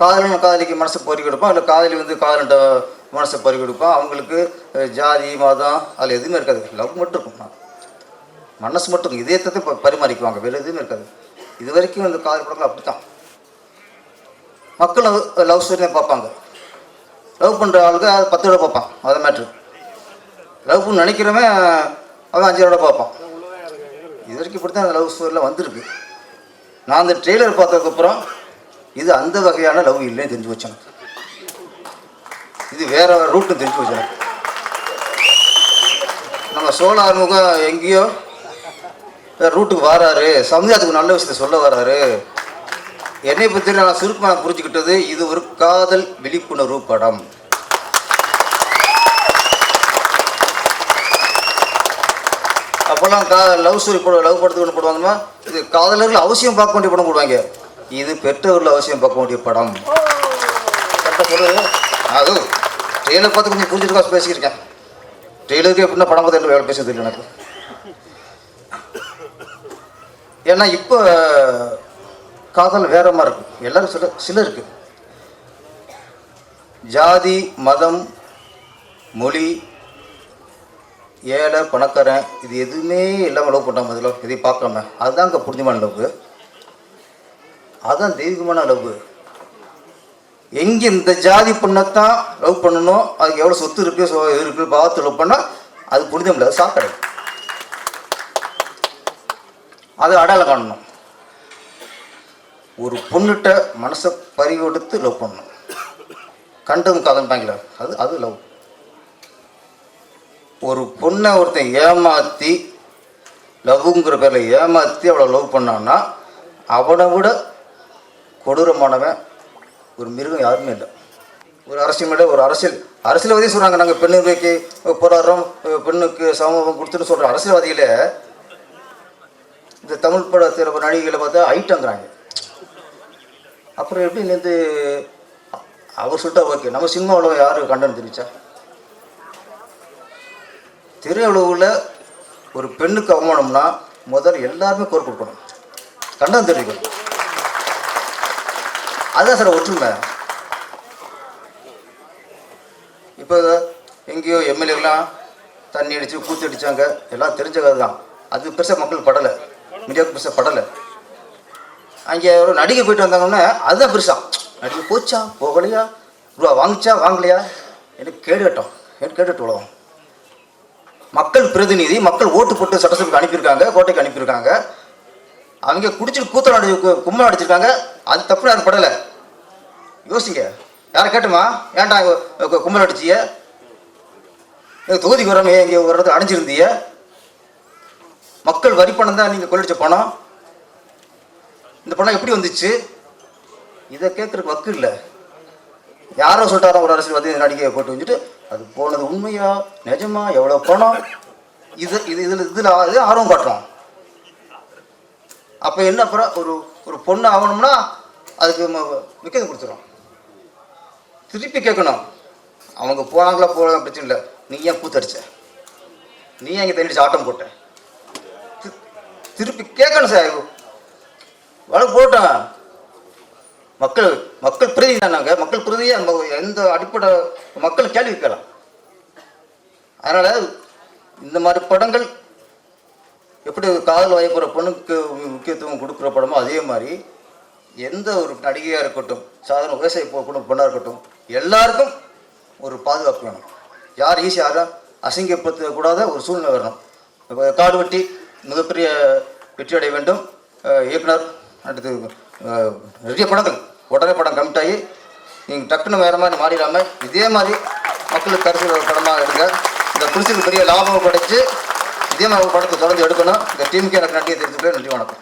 காதலன் காதலிக்கு மனசை பறி கொடுப்பான் இல்லை காதலி வந்து காதலன்ட்ட மனசை பறி கொடுப்பான் அவங்களுக்கு ஜாதி மதம் அதில் எதுவுமே இருக்காது. லவ் மட்டும் இருக்கும். மனசு மட்டும் இருக்கும். இதயத்தை பரிமாறிக்குவாங்க. வேறு எதுவுமே இருக்காது. இது வரைக்கும் இந்த காதல் படங்கள் அப்படி தான் மக்கள் லவ் ஸ்டோரி தான் பார்ப்பாங்க. லவ் பண்ணுற ஆளுக்கு அது பத்து ரூபா பார்ப்பான். அதை மேட்ரு லவ் பண்ணு நினைக்கிறவன் அவன் அஞ்சு ரூபா பார்ப்பான். இது வரைக்கும் இப்படி தான் அந்த லவ் ஸ்டோரியில் வந்திருக்கு. நான் அந்த ட்ரெய்லர் பார்த்ததுக்கப்புறம் இது அந்த வகையான லவ் இல்லைன்னு தெரிஞ்சு வச்சு எனக்கு. இது வேற ரூட்னு தெரிஞ்சு வச்சு எனக்கு. நம்ம சோழ ஆறுமுகம் எங்கேயோ ரூட்டுக்கு வராரு. சமுதாயத்துக்கு நல்ல விஷயத்தை சொல்ல வராரு. என்னை பற்றி நான் சுருக்கமாக புரிஞ்சுக்கிட்டது இது ஒரு காதல் விழிப்புணர்வு படம். அப்போல்லாம் கா லவ் ஸ்டோரி போட லவ் படத்துக்கு ஒன்று போடுவாங்கன்னா இது காதலர்கள் அவசியம் பார்க்க வேண்டிய படம் போடுவாங்க. இது பெற்றவர்கள் அவசியம் பார்க்க வேண்டிய படம். அது ட்ரெயிலர் பார்த்து கொஞ்சம் புரிஞ்சுட்டு பேசியிருக்கேன் ட்ரெயிலருக்கு எப்படின்னா படம் பார்த்து வேலை பேச தெரியல எனக்கு. ஏன்னா இப்போ காதல் வேற மாதிரி இருக்கு. எல்லாரும் சில சிலருக்கு ஜாதி மதம் மொழி ஏழை பணக்காரன் இது எதுவுமே இல்லாமல் லவ் பண்ணாம அதில் எதையும் பார்க்காம அதுதான் அங்கே புரிஞ்சமான லவ் அதுதான் தெய்வீகமான லவ். எங்கே இந்த ஜாதி பொண்ணைத்தான் லவ் பண்ணணும் அதுக்கு எவ்வளோ சொத்து இருக்குது சோ இது இருக்குது பாவத்து லவ் பண்ணால் அது புனிதம் இல்லை அது சாக்கடை. அது அடையாளம் காணணும். ஒரு பொண்ணுகிட்ட மனசை பறி கொடுத்து லவ் பண்ணணும். கண்டதும் காதன்பாங்களே அது அது லவ். ஒரு பொண்ணை ஒருத்தன் ஏமாற்றி லவ்ங்கிற பேரில் ஏமாற்றி அவளை லவ் பண்ணான்னா அவனை விட கொடூரமானவன் ஒரு மிருகம் யாருமே இல்லை. ஒரு அரசியல் மேலே ஒரு அரசியல். அரசியல்வாதியும் சொல்கிறாங்க நாங்கள் பெண்ணுக்கு போராடுறோம் பெண்ணுக்கு சமூகம் கொடுத்துன்னு சொல்கிற அரசியல்வாதியில் இந்த தமிழ் படத்தில் நடிகைகளை பார்த்தா ஐட்டங்கிறாங்க அப்புறம் எப்படி இருந்து அவர் சொல்லிட்டா ஓகே. நம்ம சினிமாவில் யார் கண்டனம் தெரிவிச்சா திரையுலகில் ஒரு பெண்ணுக்கு அவமானம்னா முதல் எல்லாருமே குரல் கொடுக்கணும். கண்டனம் தெரிவிக்கணும் அதுதான் சார் ஒற்றுமை. இப்போ எங்கேயோ எம்எல்ஏலாம் தண்ணி அடித்து கூத்து அடித்தாங்க எல்லாம் தெரிஞ்ச கதை தான். அது பெருசாக மக்கள் படலை. மீடியாவுக்கு பெருசாக படலை. அங்கே ஒரு நடிகை போயிட்டு வந்தாங்கன்னா அதுதான் பெருசா. நடிகை போச்சா? போகலையா? ரூபா வாங்கிச்சா? வாங்கலையா? எனக்கு கேடு கட்டம். எனக்கு கேட்டு உலகம். மக்கள் பிரதிநிதி மக்கள் ஓட்டு போட்டு சட்டசபைக்கு அனுப்பியிருக்காங்க கோட்டைக்கு அனுப்பியிருக்காங்க. அவங்க குடிச்சிட்டு கூத்தல் அடி கும்பல் அடிச்சிருக்காங்க. அது தப்பு யாரும் படலை. யோசிங்க. யாரை கேட்டுமா? ஏன்டா கும்பல் அடிச்சிய? தொகுதிக்கு வராம இங்கே ஒரு இடத்துல அடைஞ்சிருந்தீங்க? மக்கள் வரி பணம் தான் நீங்கள் கொள்ளடிச்ச பணம். இந்த பணம் எப்படி வந்துச்சு? இதை கேட்குறக்கு வக்கு இல்லை. யாரோ சொல்லிட்டாரோ ஒரு அரசியல்வாதி நடிகையை போட்டு வந்துட்டு அது போனது உண்மையா நிஜமா எவ்வளோ பணம்? இது இது இதில் இதில் இது ஆர்வம் காட்டுறோம். அப்போ என்ன அப்புறம்? ஒரு ஒரு பொண்ணு ஆகணும்னா அதுக்கு விற்கிறது கொடுத்துரும் திருப்பி கேட்கணும். அவங்க போனாங்களா போகலாம் பிரச்சனை இல்லை. நீ ஏன் கூத்தடிச்ச நீ ஏன் இங்கே தண்ணி ஆட்டம் போட்ட? திருப்பி கேட்கணும் சார். வழக்கு போட்டேன். மக்கள் மக்கள் பிரதி தானாங்க மக்கள் பிரதியே நம்ம எந்த அடிப்படை மக்கள் கேள்வி கேட்கலாம். அதனால் இந்த மாதிரி படங்கள் எப்படி காதல் வயப்புற பொண்ணுக்கு முக்கியத்துவம் கொடுக்குற படமோ அதே மாதிரி எந்த ஒரு நடிகையாக இருக்கட்டும் சாதாரண விவசாய பொ- பொண்ணாக இருக்கட்டும் எல்லாருக்கும் ஒரு பாதுகாப்பு வேணும். யார் ஈஸி யாரும் அசிங்கப்படுத்தக்கூடாத ஒரு சூழ்நிலை வரணும். இப்போ காடு வெட்டி மிகப்பெரிய வெற்றி அடைய வேண்டும். இயக்குனர் அடுத்து நிறைய படங்கள் உடனே படம் கமிட் ஆகி நீங்கள் டக்குன்னு வேறு மாதிரி மாறிடாமல் இதே மாதிரி மக்களுக்கு கருத்து படமாக எடுங்க. இந்த புரிசுக்கு பெரிய லாபம் கிடைச்சி இதே மாதிரி ஒரு படத்தை தொடர்ந்து எடுக்கணும். இந்த டீமுக்கு எனக்கு நன்றியை தெரிஞ்சுக்கிறேன் நன்றி வணக்கம்.